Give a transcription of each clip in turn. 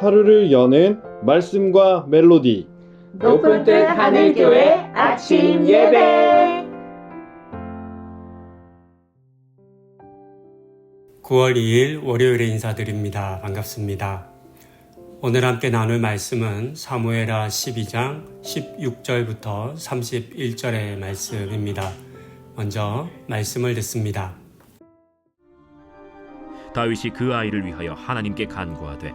하루를 여는 말씀과 멜로디 높은 뜻 하늘교회 아침 예배 9월 2일 월요일에 인사드립니다. 반갑습니다. 오늘 함께 나눌 말씀은 사무에라 12장 16절부터 31절의 말씀입니다. 먼저 말씀을 듣습니다. 다윗이 그 아이를 위하여 하나님께 간구하되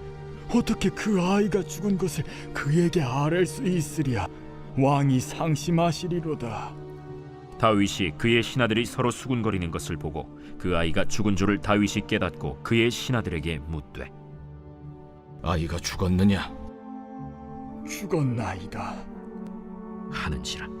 어떻게 그 아이가 죽은 것을 그에게 아랠 수 있으랴? 왕이 상심하시리로다. 다윗이 그의 신하들이 서로 수군거리는 것을 보고 그 아이가 죽은 줄을 다윗이 깨닫고 그의 신하들에게 묻되 아이가 죽었느냐? 죽었나이다. 하는지라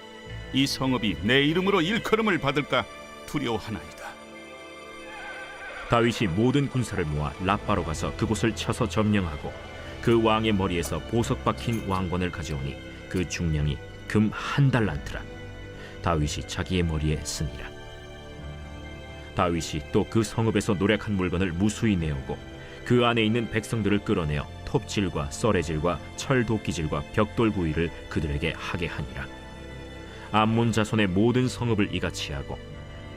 이 성읍이 내 이름으로 일컬음을 받을까 두려워하나이다. 다윗이 모든 군사를 모아 라빠로 가서 그곳을 쳐서 점령하고 그 왕의 머리에서 보석 박힌 왕관을 가져오니 그 중량이 금 한 달란트라. 다윗이 자기의 머리에 쓰니라. 다윗이 또 그 성읍에서 노력한 물건을 무수히 내오고 그 안에 있는 백성들을 끌어내어 톱질과 썰해질과 철도끼질과 벽돌 구이를 그들에게 하게 하니라 암몬 자손의 모든 성읍을 이같이 하고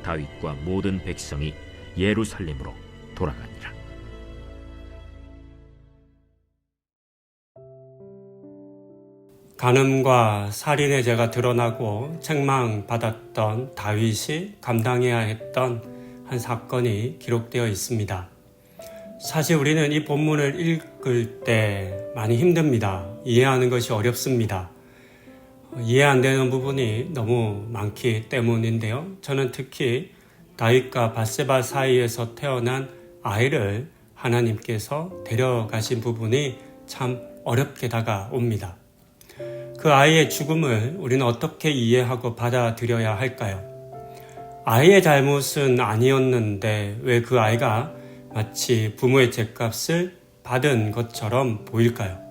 다윗과 모든 백성이 예루살렘으로 돌아가니라. 간음과 살인의 죄가 드러나고 책망받았던 다윗이 감당해야 했던 한 사건이 기록되어 있습니다. 사실 우리는 이 본문을 읽을 때 많이 힘듭니다. 이해하는 것이 어렵습니다. 이해 안 되는 부분이 너무 많기 때문인데요. 저는 특히 다윗과 바세바 사이에서 태어난 아이를 하나님께서 데려가신 부분이 참 어렵게 다가옵니다. 그 아이의 죽음을 우리는 어떻게 이해하고 받아들여야 할까요? 아이의 잘못은 아니었는데 왜 그 아이가 마치 부모의 죄값을 받은 것처럼 보일까요?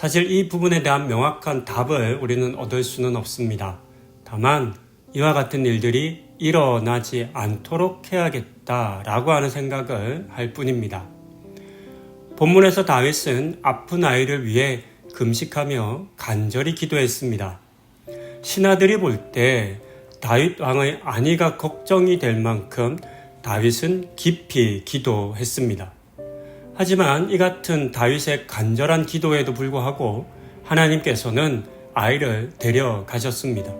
사실 이 부분에 대한 명확한 답을 우리는 얻을 수는 없습니다. 다만 이와 같은 일들이 일어나지 않도록 해야겠다라고 하는 생각을 할 뿐입니다. 본문에서 다윗은 아픈 아이를 위해 금식하며 간절히 기도했습니다. 신하들이 볼 때 다윗 왕의 안위가 걱정이 될 만큼 다윗은 깊이 기도했습니다. 하지만 이 같은 다윗의 간절한 기도에도 불구하고 하나님께서는 아이를 데려가셨습니다.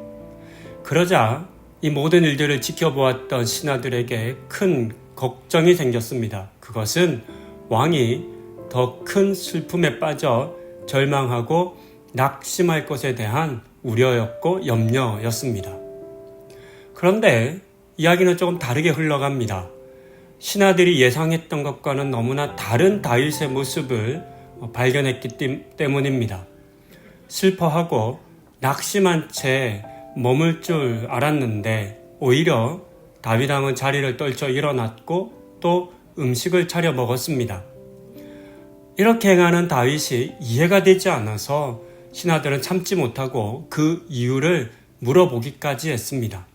그러자 이 모든 일들을 지켜보았던 신하들에게 큰 걱정이 생겼습니다. 그것은 왕이 더 큰 슬픔에 빠져 절망하고 낙심할 것에 대한 우려였고 염려였습니다. 그런데 이야기는 조금 다르게 흘러갑니다. 신하들이 예상했던 것과는 너무나 다른 다윗의 모습을 발견했기 때문입니다. 슬퍼하고 낙심한 채 머물 줄 알았는데 오히려 다윗 왕은 자리를 떨쳐 일어났고 또 음식을 차려 먹었습니다. 이렇게 행하는 다윗이 이해가 되지 않아서 신하들은 참지 못하고 그 이유를 물어보기까지 했습니다.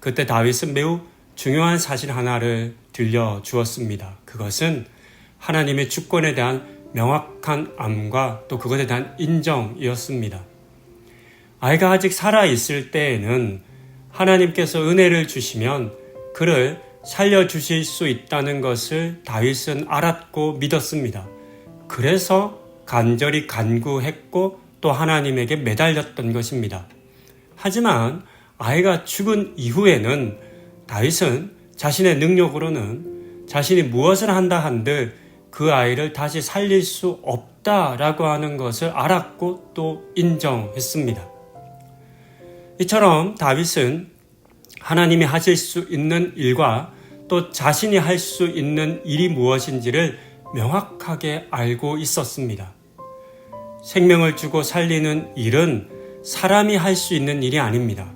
그때 다윗은 매우 중요한 사실 하나를 들려주었습니다. 그것은 하나님의 주권에 대한 명확한 암과 또 그것에 대한 인정이었습니다. 아이가 아직 살아있을 때에는 하나님께서 은혜를 주시면 그를 살려주실 수 있다는 것을 다윗은 알았고 믿었습니다. 그래서 간절히 간구했고 또 하나님에게 매달렸던 것입니다. 하지만 아이가 죽은 이후에는 다윗은 자신의 능력으로는 자신이 무엇을 한다 한들 그 아이를 다시 살릴 수 없다라고 하는 것을 알았고 또 인정했습니다. 이처럼 다윗은 하나님이 하실 수 있는 일과 또 자신이 할 수 있는 일이 무엇인지를 명확하게 알고 있었습니다. 생명을 주고 살리는 일은 사람이 할 수 있는 일이 아닙니다.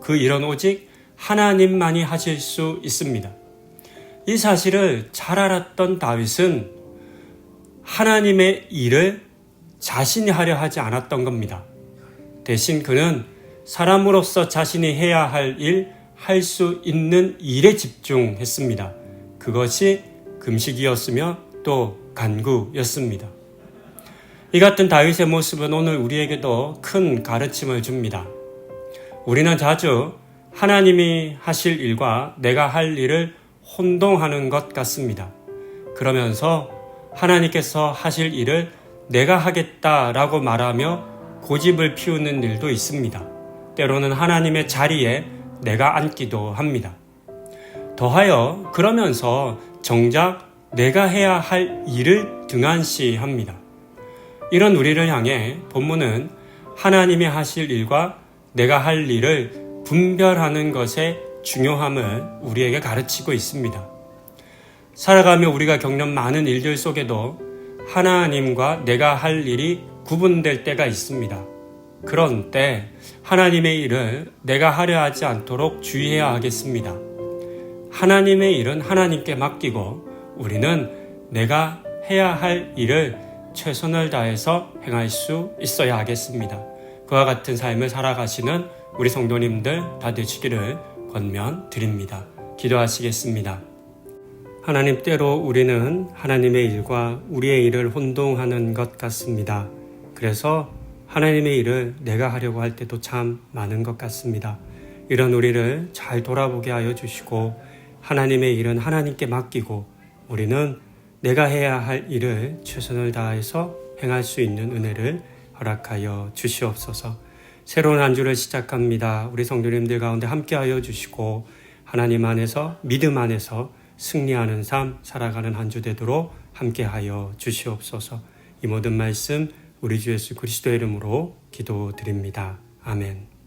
그 일은 오직 하나님만이 하실 수 있습니다. 이 사실을 잘 알았던 다윗은 하나님의 일을 자신이 하려 하지 않았던 겁니다. 대신 그는 사람으로서 자신이 해야 할 일, 할 수 있는 일에 집중했습니다. 그것이 금식이었으며 또 간구였습니다. 이 같은 다윗의 모습은 오늘 우리에게도 큰 가르침을 줍니다. 우리는 자주 하나님이 하실 일과 내가 할 일을 혼동하는 것 같습니다. 그러면서 하나님께서 하실 일을 내가 하겠다라고 말하며 고집을 피우는 일도 있습니다. 때로는 하나님의 자리에 내가 앉기도 합니다. 더하여 그러면서 정작 내가 해야 할 일을 등한시합니다. 이런 우리를 향해 본문은 하나님이 하실 일과 내가 할 일을 분별하는 것의 중요함을 우리에게 가르치고 있습니다. 살아가며 우리가 겪는 많은 일들 속에도 하나님과 내가 할 일이 구분될 때가 있습니다. 그런 때 하나님의 일을 내가 하려 하지 않도록 주의해야 하겠습니다. 하나님의 일은 하나님께 맡기고 우리는 내가 해야 할 일을 최선을 다해서 행할 수 있어야 하겠습니다. 그와 같은 삶을 살아가시는 우리 성도님들 다 되시기를 권면 드립니다. 기도하시겠습니다. 하나님 때로 우리는 하나님의 일과 우리의 일을 혼동하는 것 같습니다. 그래서 하나님의 일을 내가 하려고 할 때도 참 많은 것 같습니다. 이런 우리를 잘 돌아보게 하여 주시고 하나님의 일은 하나님께 맡기고 우리는 내가 해야 할 일을 최선을 다해서 행할 수 있는 은혜를 허락하여 주시옵소서. 새로운 한 주를 시작합니다. 우리 성도님들 가운데 함께하여 주시고 하나님 안에서 믿음 안에서 승리하는 삶 살아가는 한 주 되도록 함께하여 주시옵소서. 이 모든 말씀 우리 주 예수 그리스도의 이름으로 기도드립니다. 아멘.